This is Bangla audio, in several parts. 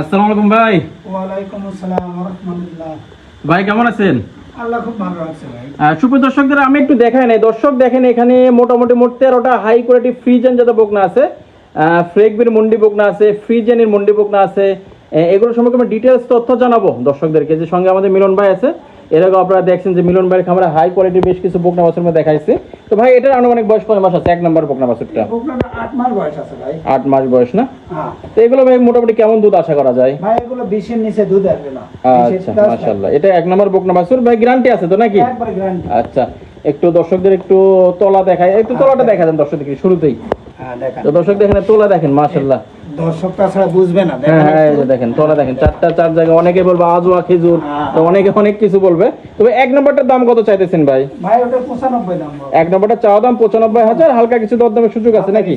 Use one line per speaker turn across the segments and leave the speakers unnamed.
আসসালামু আলাইকুম ভাই।
ওয়ালাইকুম আসসালাম রাহমাতুল্লাহ
ভাই কেমন আছেন?
আল্লাহ খুব ভালো আছে ভাই।
দর্শকদের আমি একটু দেখাই নাই। দর্শক দেখেন এখানে মোটামুটি মোট তেরোটা হাই কোয়ালিটি ফ্রিজেন যত বকনা আছে। ফ্রেগবির মন্ডি বকনা আছে ফ্রিজেনের মন্ডি বকনা আছে। এগুলো সম্পর্কে আমি ডিটেলস তথ্য জানাব দর্শকদেরকে। যে সঙ্গে আমাদের মিলন ভাই আছে এর আগে আপনারা দেখছেন যে মিলন ভাইয়ের খামারে হাই কোয়ালিটির বেশ কিছু বকনা বাছুর মধ্যে দেখাইছে। তো ভাই এটার আনুমানিক বয়স কয় মাস আছে? এক নম্বর বকনা বাছুরটা
আট মাস বয়স আছে ভাই।
আট মাস বয়স না?
হ্যাঁ।
তো এগুলো ভাই মোটামুটি কেমন দুধ আশা করা যায়?
ভাই এগুলো বিশের নিচে দুধ আসবে না।
আচ্ছা মাশাআল্লাহ। এটা এক নম্বর বকনা বাছুর ভাই গ্যারান্টি আছে তো নাকি?
একবার গ্যারান্টি
আচ্ছা একটু দর্শকদের একটু তলা দেখায় একটু তলাটা দেখা দেন দর্শকদের শুরুতেই।
হ্যাঁ দেখেন।
তো দর্শক দেখেন তোলা দেখেন মাশাল্লাহ
দর্শকটা ছাড়া বুঝবে না।
হ্যাঁ
দেখেন
হ্যাঁ এই
একটু।
যে দেখেন চারটা চার জায়গায় অনেকে বলবে আজওয়া খেজুর
হ্যাঁ।
তো অনেকে অনেক কিছু বলবে। তবে এক নম্বরটার দাম কত চাইতেছেন ভাই?
ভাই ওটা পঁচানব্বই দাম
এক নম্বরটা চাওয়া দাম পঁচানব্বই হাজার হালকা কিছু দরদামের সুযোগ আছে নাকি।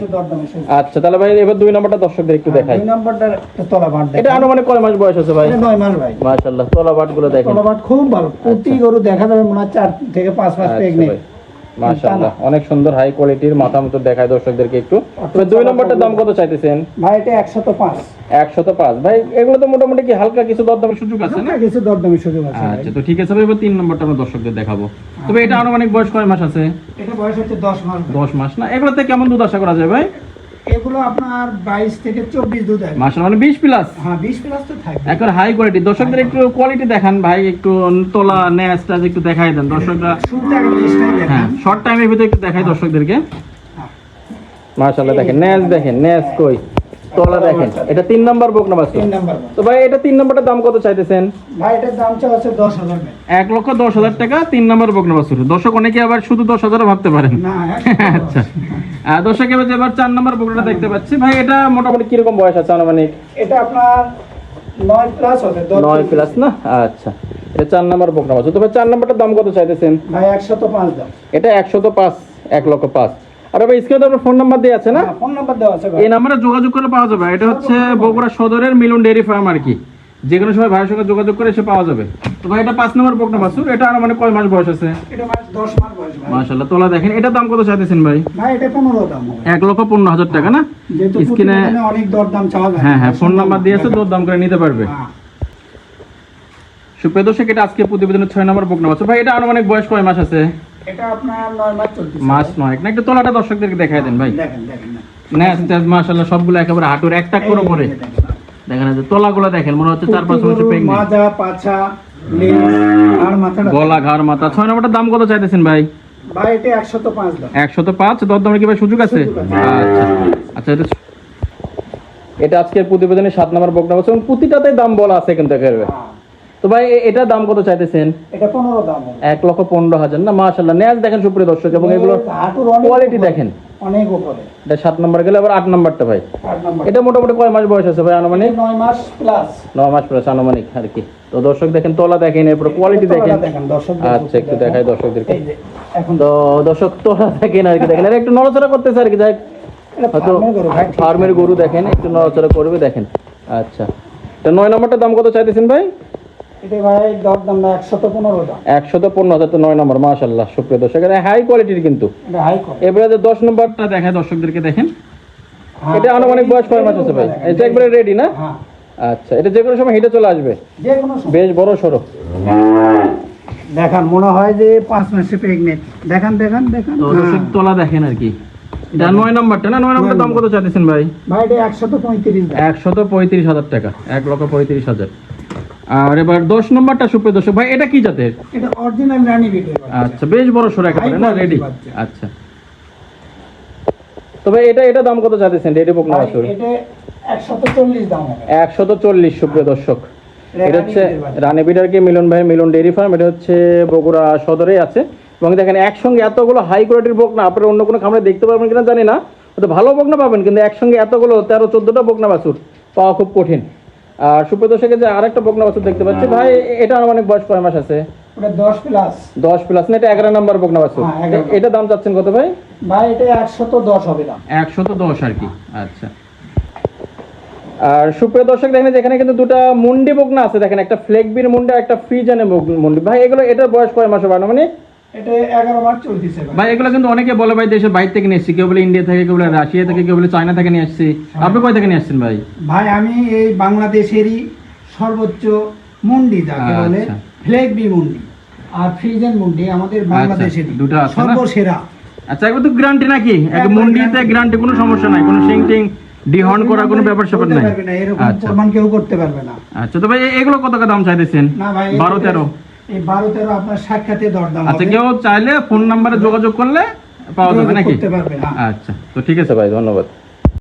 আচ্ছা তাহলে ভাই এবার দুই নম্বরটা দর্শকদের একটু দেখাই।
দুই নম্বরটার তলা বাট
এটা আনুমানিক কয় মাস বয়স আছে ভাই?
এটা মাস ভাই।
মাশাল্লাহ তোলা বাটগুলো দেখেন।
তলা বাট খুব ভালো। প্রতি গরু দেখা যাবে মনে হয় চার থেকে পাঁচ মাস
আচ্ছা
প্রেগনেন্ট
ভাই। মাশাআল্লাহ। অনেক সুন্দর হাই কোয়ালিটির মাথা মতো দেখায় দর্শকদেরকে একটু। দুই নম্বরটার দাম কত চাইতেছেন?
ভাই এটা
এগুলো তো মোটামুটি কি হালকা কিছু দরদামের সুযোগ আছে না?
কিছু দরদামের সুযোগ আছে
আচ্ছা তো ঠিক আছে ভাই এবার তিন নম্বরটা আমরা দর্শকদের দেখাবো। তবে এটা আনুমানিক বয়স কয় মাস আছে?
এটা বয়স হচ্ছে দশ মাস। ভাই।
দশ মাস না? এগুলোতে কেমন দুধ আশা করা যায় ভাই?
এগুলো আপনার বাইশ থেকে চব্বিশ দুধ আছে।
মাস মানে বিশ প্লাস
হ্যাঁ বিশ প্লাস তো থাকবে।
একবার হাই কোয়ালিটি দর্শকদের একটু কোয়ালিটি দেখান ভাই একটু তোলা ন্যাস টাস একটু দেখাই দেন। দর্শকরা
লিস্টটাই
হ্যাঁ শর্ট টাইমের ভিতরে একটু দেখাই দর্শকদেরকে। মাশাআল্লাহ দেখেন নেস দেখেন নেস কই? তোলা দেখেন। এটা তিন নম্বর
তিন নাম্বার
তো ভাই এটা তিন নম্বরটার দাম কত চাইতেছেন?
ভাই এটার দাম চা হচ্ছে দশ হাজার
এক লক্ষ দশ হাজার টাকা তিন নম্বর দর্শক অনেকে আবার শুধু দশ হাজারও ভাবতে পারেন।
না
আচ্ছা। দর্শক এবার এবার চার নম্বর বকনাটা দেখতে পাচ্ছি। ভাই এটা মোটামুটি কীরকম বয়স আছে আনুমানিক?
এটা আপনার নয় প্লাস হবে
না? আচ্ছা। এটা চার নম্বর বকনা আছে তবে চার নম্বরটার দাম কত চাইতেছেন?
ভাই পাঁচ দাম।
এটা একশত পাঁচ এক লক্ষ পাঁচ। আর ভাই স্ক্রিনে আপনার ফোন নাম্বার দিয়ে আছে না?
ফোন নাম্বার দেওয়া আছে
এই নাম্বারে যোগাযোগ করে পাওয়া যাবে। এটা হচ্ছে বগুড়া সদরের মিলন ডেয়ারি ফার্ম আর কি। যে কোনো সময় ভাইয়ের সঙ্গে যোগাযোগ করে এসে পাওয়া যাবে। তো ভাই এটা পাঁচ নম্বর বকনা বাছুর? এটা আর মানে কয় মাস বয়স আছে?
এটা মাস দশ মাস বয়স ভাই।
মাশাল্লাহ তোলা দেখেন এটার দাম কত চাইতেছেন ভাই?
ভাই এটা পনেরো দাম
এক লক্ষ পনেরো হাজার টাকা না? স্ক্রিনে
অনেক দর দাম চাওয়া যায়।
হ্যাঁ হ্যাঁ ফোন নাম্বার দিয়েছে দর দাম করে নিতে পারবে।
হ্যাঁ।
সুপ্রিয় দর্শক এটা আজকে প্রতিবেদনের ছয় নম্বর বকনা বাছুর। ভাই এটা আনুমানিক বয়স কয় মাস আছে?
এটা আপনার নয় মাস চলছে
মাস নয়। না একটু তোলাটা দর্শকদেরকে দেখাই দেন ভাই।
দেখেন দেখেন না।
ন্যাস সবগুলো একেবারে হাঁটুর একটা করে পরে।
দেখেন।
দেখেন। যে তোলাগুলো দেখেন মনে হচ্ছে চার পাঁচ
প্রতি
মাসের
মাজা পাছা লেজ আর মাথাটা
গলা ঘাড় মাথা। ছয় নম্বরটার দাম কত চাইতেছেন ভাই?
ভাই এটা একশত পাঁচ দাম।
একশত পাঁচ? দর দামের কি ভাই সুযোগ আছে? আচ্ছা আচ্ছা এটা এটা আজকের প্রতিবেদনের সাত নম্বর বকনা এবং প্রতিটাতে দাম বলা আছে কিন্তু একেবারে। তো ভাই এ- এটার দাম কত চাইতেছেন?
এটা পনেরো দাম হবে।
এক লক্ষ পনেরো হাজার না মাশাল্লাহ ন্যাস দেখেন সুপ্রিয় দর্শক এবং এগুলো কোয়ালিটি দেখেন।
অনেক উপরে।
এটা সাত নম্বর গেলে আবার আট নম্বরটা ভাই।
আট নম্বর
এটা মোটামুটি কয় মাস বয়স আছে ভাই আনুমানিক?
নয় মাস প্লাস
নয় মাস প্লাস আনুমানিক আর কি। তো দর্শক দেখেন তোলা দেখেন এরপর কোয়ালিটি দেখেন।
দেখেন
আচ্ছা একটু দেখাই দর্শকদেরকে।
এখন
তো দর্শক তোলা দেখেন আর কি দেখেন। আর একটু নড়াচড়া করতেছে আর কি যাই হয়তো
ফার্মের গরু
ফার্মের গরু দেখেন একটু নড়াচড়া করবে দেখেন। আচ্ছা। তো নয় নম্বরটার দাম কত চাইতেছেন ভাই?
এটা ভাই দর দাম না একশত পনেরো দাম।
একশো তো পনেরো হাজার তো নয় নম্বর মাশাল্লাহ সুপ্রিয় দর্শক। হাই কোয়ালিটির কিন্তু।
এটা হাই কম
এবারে যে দশ নম্বরটা দেখায় দর্শকদেরকে দেখেন। এটা আনুমানিক বয়স কয় মাস আছে ভাই? এটা একবারে রেডি না?
হ্যাঁ।
আচ্ছা এটা যে কোনো সময় হেঁটে চলে আসবে।
যে কোনো
বেশ বড় সড়ো
দেখান মনে হয় যে পাঁচ মাসে প্রেগনেন্ট দেখান দেখান দেখান।
দর্শক
হ্যাঁ।
তোলা দেখেন আর কি। এটা নয় নম্বরটা না? নয় নম্বরটার দাম কত চাইতেছেন ভাই?
ভাই এটা একশত পঁয়ত্রিশ
হাজার টাকা। এক লক্ষ পঁয়ত্রিশ হাজার। আর এবার দশ নম্বরটা সুপ্রিয় দর্শক ভাই এটা কি জাতের?
এটা অরিজিনাল রানী বিটের
আচ্ছা বেশ বড় একেবারে না রেডি। আচ্ছা। তবে এটা এটা দাম কত চাইতেছেন রেডি বুক না আসলে
এটা একশত চল্লিশ দাম হবে।
একশত চল্লিশ সুপ্রিয় দর্শক।
এটা
হচ্ছে
রানী বিটের
বিডারকে মিলন ভাই মিলন ডেয়ারি ফার্ম এটা হচ্ছে বগুড়া সদরেই আছে। এবং দেখেন একসঙ্গে এতগুলো হাই কোয়ালিটির বকনা আপনারা অন্য কোনো খামারে দেখতে পারবেন কিনা জানি না। হয়তো ভালো বকনা পাবেন কিন্তু একসঙ্গে এতগুলো তেরো চোদ্দটা বকনা বাছুর পাওয়া খুব কঠিন। আর সুপ্রিয় দর্শকের যে আরেকটা বকনা বাছুর দেখতে পাচ্ছি ভাই এটা আনুমানিক বয়স কয় মাস আছে?
ওটা দশ প্লাস
দশ প্লাস না এটা এগারো নম্বর বকনা বাছুর।
হ্যাঁ, 11
এটা দাম চাচ্ছেন কত ভাই?
ভাই এটা একশত দশ হবে দাম।
একশত দশ আর কি। আচ্ছা। আর সুপ্রিয় দর্শক দেখেন যে এখানে কিন্তু দুটো মুন্ডি বকনা আছে। দেখেন একটা ফ্লেগবির মুন্ডা একটা ফ্রিজানে মুন্ডি। ভাই এগুলো এটার বয়স কয় মাস হবে মানে
এটা এগারো মাস চলতেছে ভাই।
ভাই এগুলো কিন্তু অনেকে বলে ভাই দেশের বাইরে থেকে নিয়ে এসছি কেউ বলে ইন্ডিয়া থেকে কেউ বলে রাশিয়া থেকে কেউ বলে চায়না থেকে নিয়ে আসছি আপনি কয় থেকে নিয়ে আসছেন ভাই?
ভাই আমি এই বাংলাদেশেরই সর্বোচ্চ মুন্ডি যাকে বলে। মুন্ডি আর ফ্রিজেন মুন্ডি আমাদের বাংলাদেশেরই।
দুটো
সর্বসেরা।
আচ্ছা একবার তো গ্যারান্টি নাকি? এক
একবার
গ্যারান্টি কোনো সমস্যা নাই কোনো সিং টিং ডিহর্ন করা কোনো ব্যাপার স্যাপার নাই।
এরকম প্রমাণ কেউ করতে পারবে না।
আচ্ছা তো ভাই এগুলো কত টাকা দাম চাইতেছেন? বারো তেরো।
এই বারো তেরো আপনার সাক্ষাতে দরদাম
আচ্ছা কেউ চাইলে ফোন নাম্বারে যোগাযোগ করলে পাওয়া যাবে নাকি?
করতে পারবে
আচ্ছা তো ঠিক আছে ভাই ধন্যবাদ।